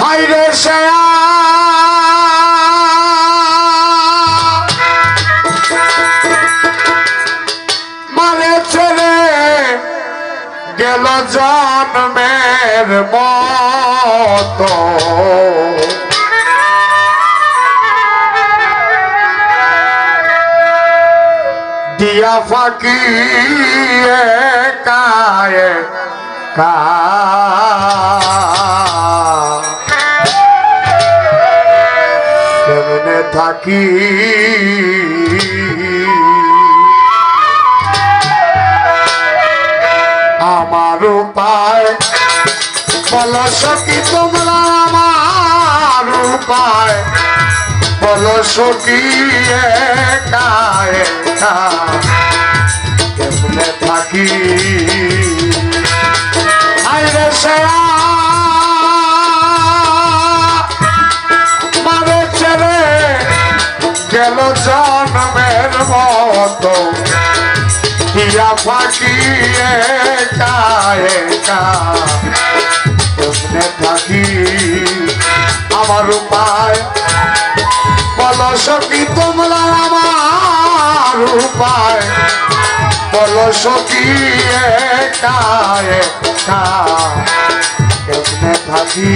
হাইরে শেয়া মানে ছেড়ে গেল জন্মের মতো। দিয়া ফাঁকি কায়ে কা কেমনে থাকি। আমার উপায় বল সখী তোমরা আমার উপায় বল সখী কায়ে কা কেমনে থাকি? আইরে শেয়া গেল জন্মের মতো। কা কেমনে থাকি আমার উপায়। বল সখী, তোমরা আমার উপায়। বল সখী কায়ে কা কেমনে থাকি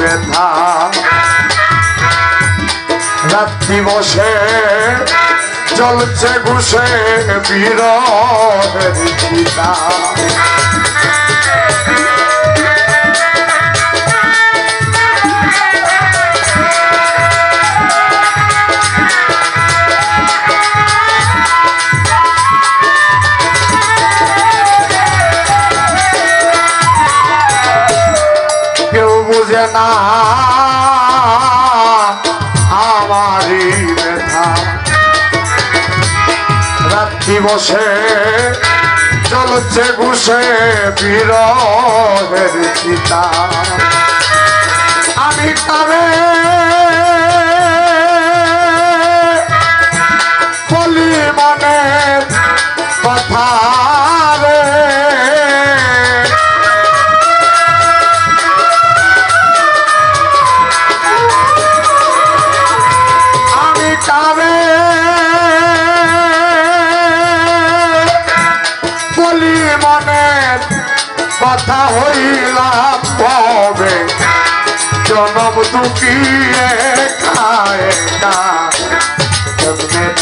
ব্যথা। রাত্রি বসে চলছে ঘুষে বীরের না আমারই ব্যথা রাত্রি বসে চলছে ঘুষে বীরের চিতা। আমি তারে মনের কথা হইলাম হবে জনম দুঃখিয়ে খায়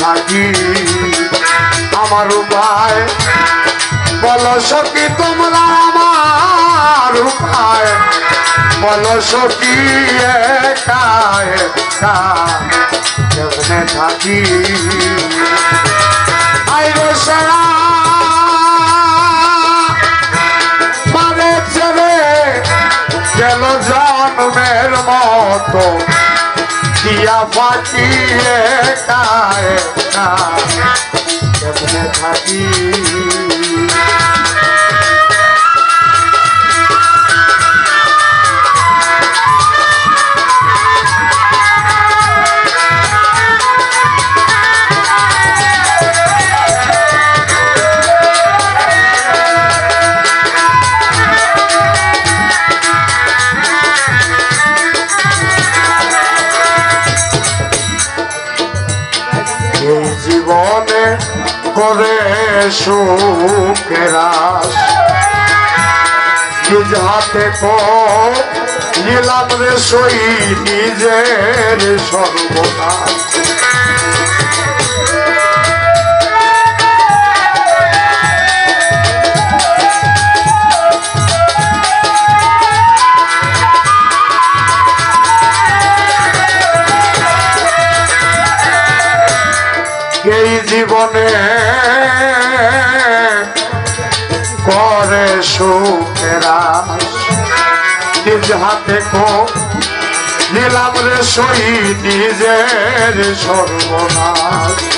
থাকি আমার উপায়। বলো তোমরা আমার উপায়। থাকি। মতো। দিয়া ফাটিয়ে কায় কা কেমনে থাকি? করে সুখেরা আশ। নিজ হাতে নিলাম রে সই নিজের সর্বনাশ এই জীবনে করে সুখেরা নিজ হাতে কো নিলাম রে সই নিজের সর্বনাশ।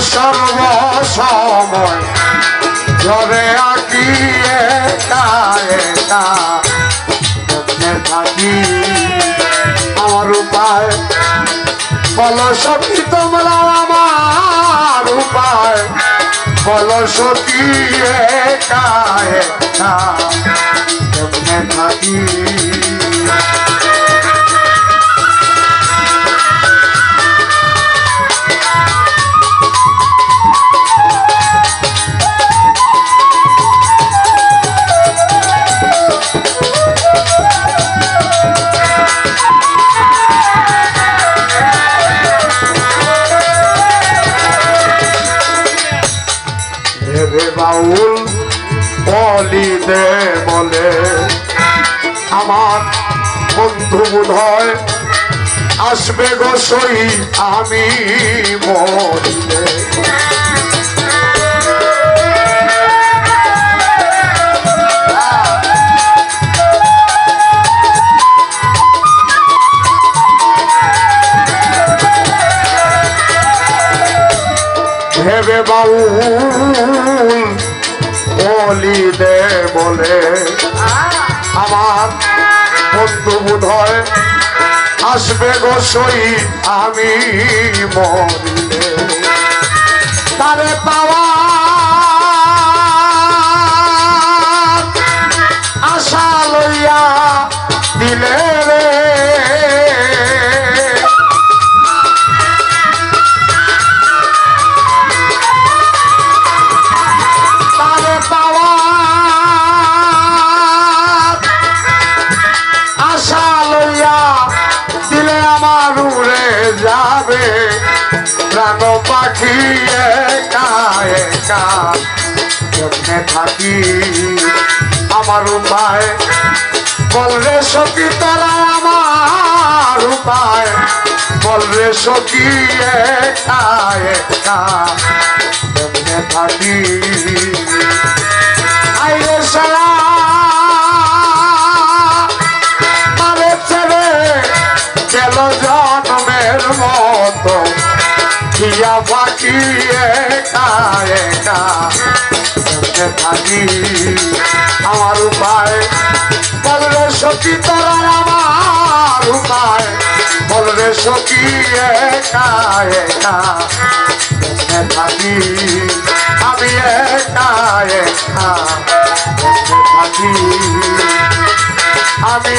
সর্বসময়। ধরে আঁকি একা থাকি আমার উপায়। বলো সখী, তোমরা আমার উপায়। বলো সখী, একা একা থাকি। বলে। আমার বন্ধু বোধয় আসবে গো সই আমি মরিলে। ভেবে বাউল বলি দে বলে। আমার বন্ধু বোধয় আসবে গো আমি মরলে। তারে পাওয়া প্রাণ পাখি একা একা। কেমনে থাকি আমার উপায়। বলরে সখী, তারা আমার উপায়। বলরে সখী, একা একা। কেমনে থাকি একা একা। থাকি আমার উপায়? বলরে সখী তোরা আমার উপায়। বলরে সখী থাকি আমি থাকি আমি